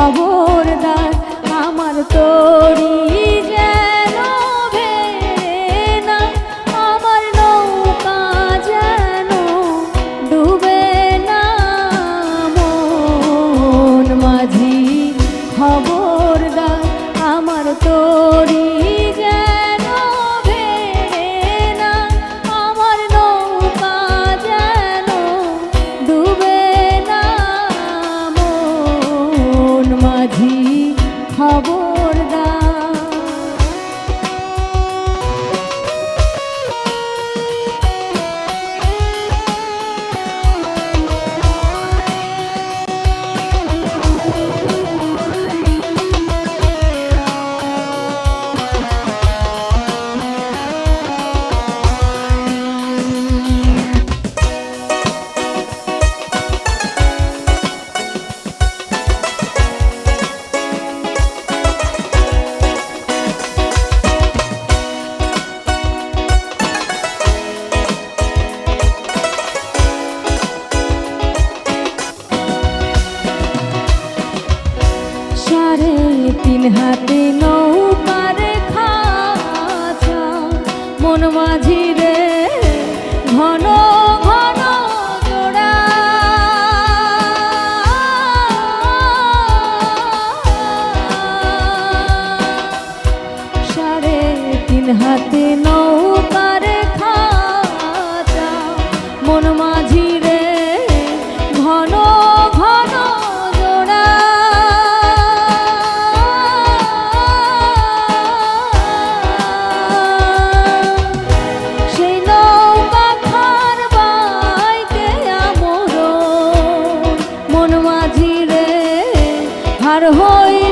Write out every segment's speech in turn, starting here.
খবরদার, আমার তরি যেন না আমার নৌকা যেন ডুবে না মন মাঝি। খবরদার, আমার তরি যেন হাতে ন আর হই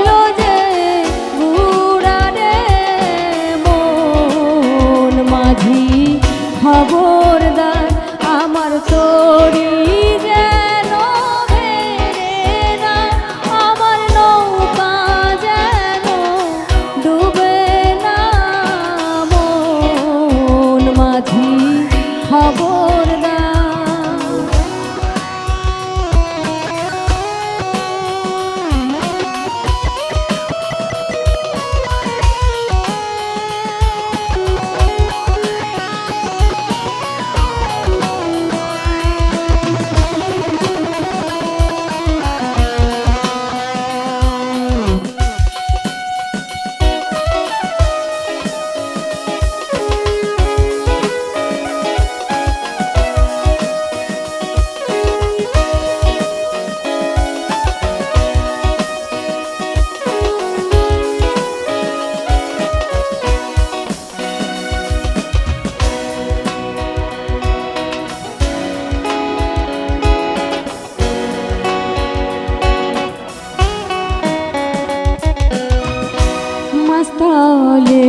বলে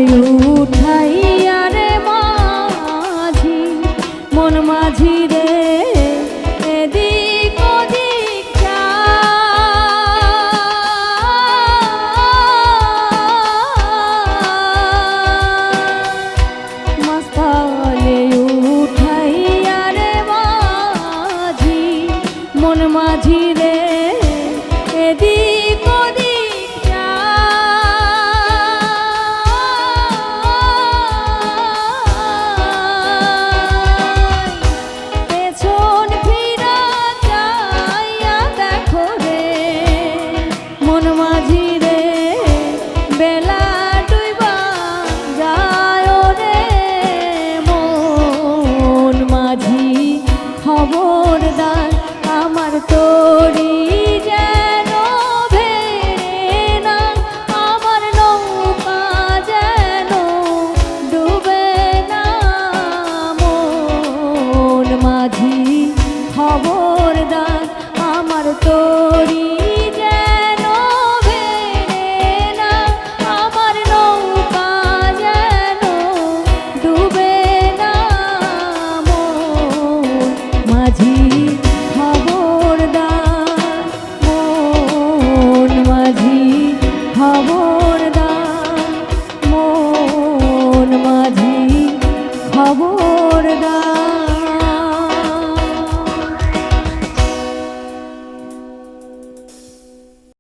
উঠাইয়া রে মাঝি মন মাঝি রে